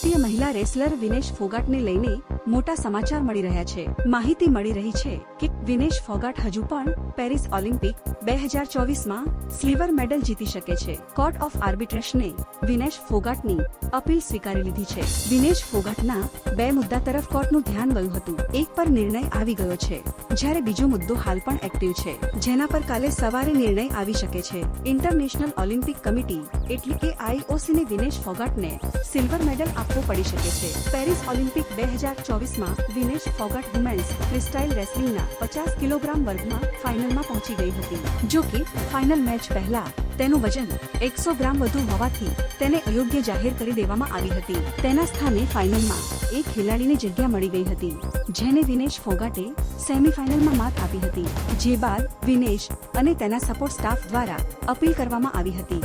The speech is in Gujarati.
ભારતીય મહિલા રેસલર વિનેશ ફોગાટને લઈને મોટા સમાચાર મળી રહ્યા છે. માહિતી મળી રહી છે કે વિનેશ ફોગાટ હજુ પણ પેરિસ ઓલિમ્પિક બે હજાર ચોવીસમાં સિલ્વર મેડલ જીતી શકે છે. કોર્ટ ઓફ આર્બિટ્રેશને વિનેશ ફોગાટની અપીલ સ્વીકારી લીધી છે. વિનેશ ફોગાટના બે મુદ્દા તરફ કોર્ટનું ધ્યાન ગયું હતું. એક પર નિર્ણય આવી ગયો છે. જ્યારે બીજો મુદ્દો હાલ પણ એક્ટિવ છે, જેના પર કાલે સવારે નિર્ણય આવી શકે છે. ઇન્ટરનેશનલ ઓલિમ્પિક કમિટી એટલે કે આઈઓસી ને વિનેશ ફોગાટને સિલ્વર મેડલ આપવો પડી શકે છે. પેરિસ ઓલિમ્પિક બે હજાર ચોવીસમાં વિનેશ ફોગાટ વુમેન્સ ફ્રીસ્ટાઇલ રેસલિંગના પચાસ કિલોગ્રામ વર્ગમાં ફાઇનલમાં પહોંચી ગઈ હતી. જો કે ફાઇનલ મેચ પહેલા તેનું વજન એકસો ગ્રામ વધુ હોવાથી તેને અયોગ્ય જાહેર કરી દેવામાં આવી હતી. તેના સ્થાને ફાઇનલમાં એક ખેલાડીને જગ્યા મળી ગઈ હતી, જેને વિનેશ ફોગાટે સેમીફાઇનલમાં માત આપી હતી. જે બાદ વિનેશ અને તેના સપોર્ટ સ્ટાફ દ્વારા અપીલ કરવામાં આવી હતી.